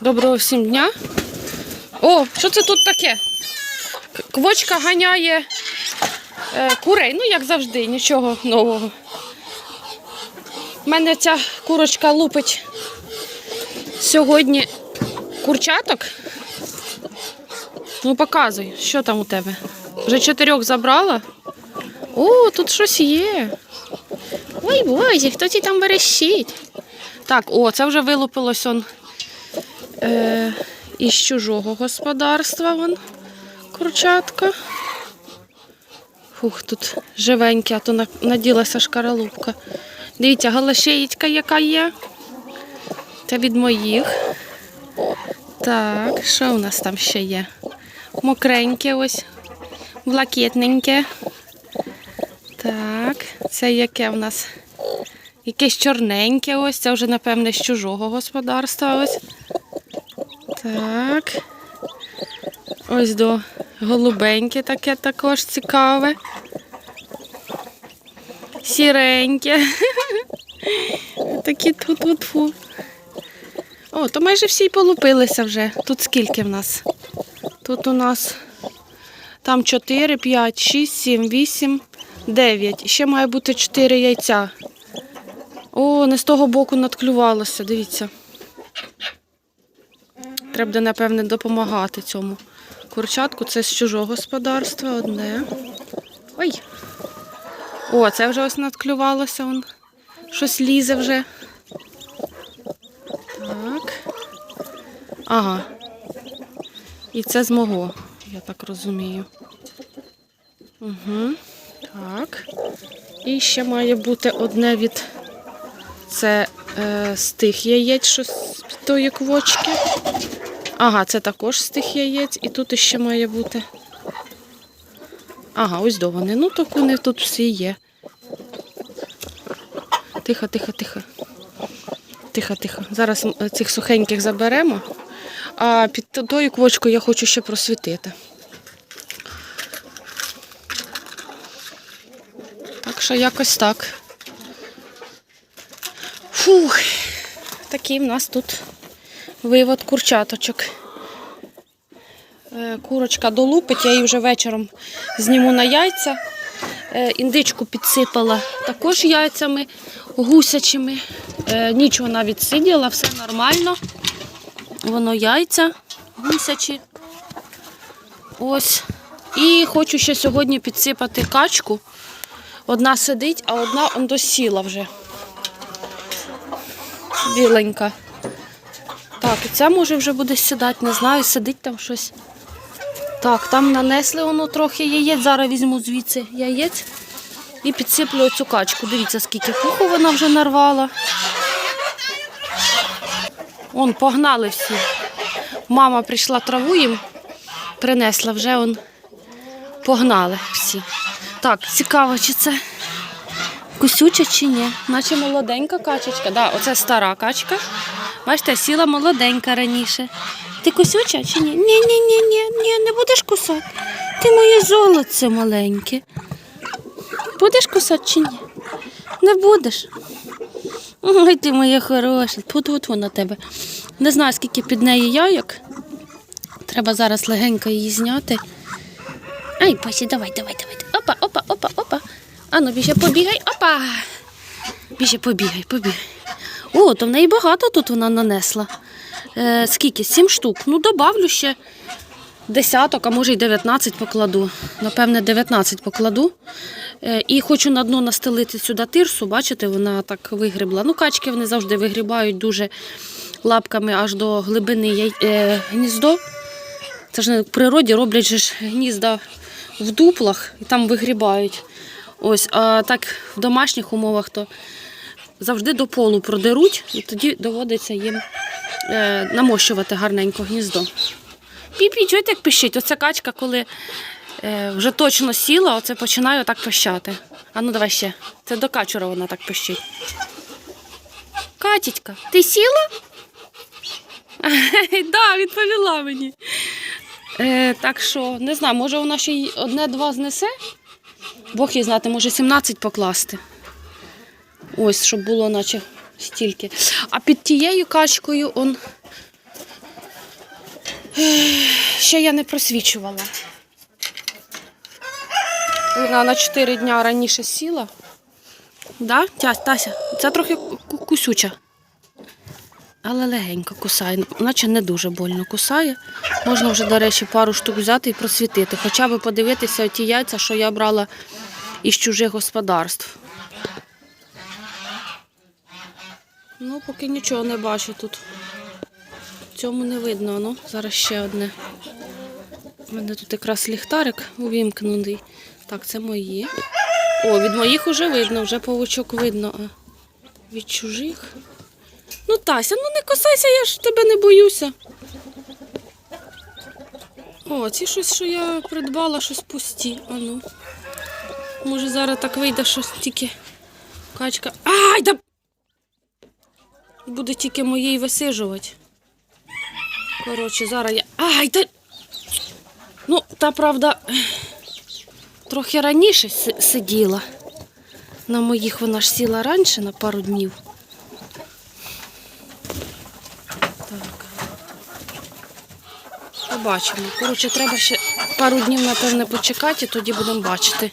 Доброго всім дня. О, що це тут таке? Квочка ганяє е, курей, ну як завжди, нічого нового. У мене ця курочка лупить сьогодні курчаток. Ну, показуй, що там у тебе? Вже чотирьох забрала? О, тут щось є. Ой, боже, хто ці там верещить? Так, о, це вже вилупилось он е, із чужого господарства. Вон, курчатка. Фух, тут живеньке, а то наділася шкаралупка. Дивіться, галашеєчка яка є. Це від моїх. Так, що у нас там ще є? Мокреньке ось, блакитненьке. Так, це яке в нас? Якесь чорненьке ось, це вже, напевне, з чужого господарства ось. Так. Ось до голубеньке таке також цікаве. Сіреньке. Такі тут тут фу. О, то майже всі полупилися вже. Тут скільки в нас? Тут у нас там 4, 5, 6, 7, 8, 9. Ще має бути 4 яйця. О, не з того боку надклювалося, дивіться. Треба, буде, напевне, допомагати цьому курчатку. Це з чужого господарства одне. Ой. О, це вже ось надклювалося. Он. Щось лізе вже. Так. Ага. І це з мого, я так розумію. Угу. Так. І ще має бути одне від це е, з тих яєць, що з тої квочки. Ага, це також з тих яєць. І тут ще має бути. Ага, ось до вони. Ну, так вони тут всі є. Тихо, тихо, тихо. Тихо, тихо. Зараз цих сухеньких заберемо. А під тою квочкою я хочу ще просвітити. Так що якось так. Фух, такий в нас тут вивод курчаточок. Е, Курочка долупить, я її вже вечором зніму на яйця. Е, Індичку підсипала також яйцями гусячими. Е, Ніч вона відсиділа, все нормально. Воно яйця гусячі. Ось. І хочу ще сьогодні підсипати качку. Одна сидить, а одна досіла вже. Біленька. Так, і ця може вже буде сідати, не знаю, сидить там щось. Так, там нанесли воно трохи яєць. Зараз візьму звідси яєць і підсиплю оцю качку. Дивіться, скільки пуху вона вже нарвала. Он, погнали всі. Мама прийшла траву їм, принесла вже он. Погнали всі. Так, цікаво, чи це кусюча чи ні. Наче молоденька качечка. Да, оце стара качка. Бачите, сіла молоденька раніше. Ти кусюча чи ні? Ні, ні, ні, ні, ні, не будеш кусати. Ти моє золоце маленьке. Будеш кусати чи ні? Не будеш. Ой, ти моя хороша. Тут на тебе. Не знаю, скільки під неї яйок. Треба зараз легенько її зняти. Ай, Пасі, давай, давай, давай. Опа, опа, опа, опа. Ану, біжи, побігай, опа. Біжи, побігай, побігай. О, то в неї багато тут вона нанесла. Е, скільки? Сім штук. Ну, добавлю ще десяток, а може й 19 покладу. Напевне, 19 покладу. Е, і хочу на дно настелити сюди тирсу. Бачите, вона так вигрібла. Ну, качки вони завжди вигрібають дуже лапками аж до глибини е, гніздо. Це ж в природі роблять ж гнізда в дуплах і там вигрібають. Ось, а так в домашніх умовах то завжди до полу продеруть, і тоді доводиться їм е, намощувати гарненько гніздо. Піпі, чого так пищить? Оця качка, коли е, вже точно сіла, оце починає так пищати. А ну давай ще. Це до качура вона так пищить. Катічка, ти сіла? да, відповіла мені. Е, так що, не знаю, може вона ще й одне-два знесе. Бог їй знати, може 17 покласти. Ось, щоб було наче стільки. А під тією качкою он Ще я не просвічувала. Вона на 4 дня раніше сіла. Да? Тася, це трохи кусюча. Але легенько кусає, наче не дуже больно кусає. Можна вже, до речі, пару штук взяти і просвітити. Хоча б подивитися ті яйця, що я брала із чужих господарств. Ну, поки нічого не бачу тут. Цьому не видно, ну, зараз ще одне. У мене тут якраз ліхтарик увімкнений. Так, це мої. О, від моїх вже видно, вже павучок видно. А від чужих. Ну, Тася, ну не косайся, я ж тебе не боюся. О, ці щось, що я придбала, щось пусті. А ну. Може зараз так вийде, що тільки качка. Ай, да! Буде тільки моєї висижувати. Коротше, зараз я. Ай, та. Ну, та правда, трохи раніше сиділа. На моїх вона ж сіла раніше на пару днів. Так. Побачимо. Коротше, треба ще пару днів, напевне, почекати, і тоді будемо бачити.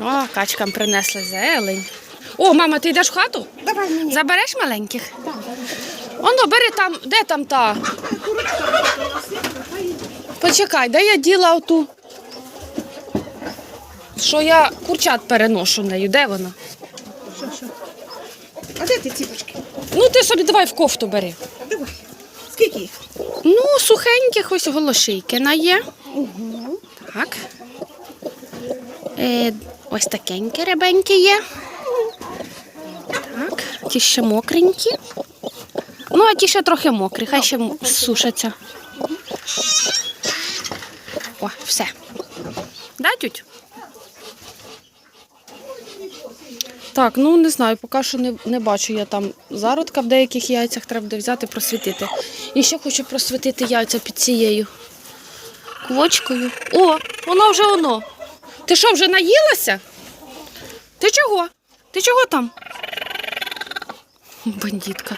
О, качкам принесли зелень. О, мама, ти йдеш в хату? Давай мені. Забереш маленьких? Оно, бери там, де там та? Почекай, де я діла оту? Що я курчат переношу нею, де вона? Що, що? А де ти ціпочки? Ну, ти собі давай в кофту бери. Давай. Скільки їх? Ну, сухеньких ось голошийкина є. Угу. Так. Е, ось такенькі рябенькі є. Так, ті ще мокренькі. Ну, а ті ще трохи мокрі, хай ще сушаться. О, все. Да, тють? Так, ну не знаю, поки що не, не бачу я там зародка в деяких яйцях, треба буде взяти просвітити. І ще хочу просвітити яйця під цією квочкою. О, воно вже воно. Ти що, вже наїлася? Ти чого? Ти чого там? Бандитка.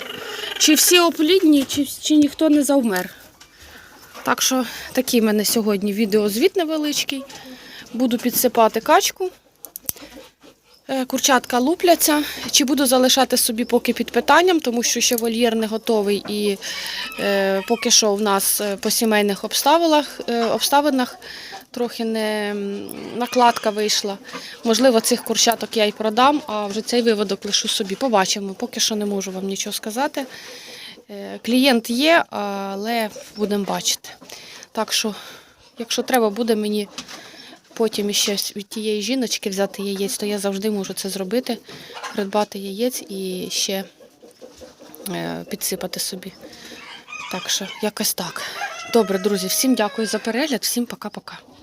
Чи всі оплідні, чи, чи ніхто не завмер. Так що такий в мене сьогодні відеозвіт невеличкий. Буду підсипати качку. Е, Курчатка лупляться. Чи буду залишати собі поки під питанням, тому що ще вольєр не готовий і е, поки що в нас е, по сімейних обставинах, е, обставинах трохи не накладка вийшла. Можливо, цих курчаток я й продам, а вже цей виводок лишу собі. Побачимо. Поки що не можу вам нічого сказати. Е, клієнт є, але будемо бачити. Так що, якщо треба, буде мені потім ще від тієї жіночки взяти яєць, то я завжди можу це зробити, придбати яєць і ще е, підсипати собі. Так що, якось так. Добре, друзі, всім дякую за перегляд, всім пока-пока.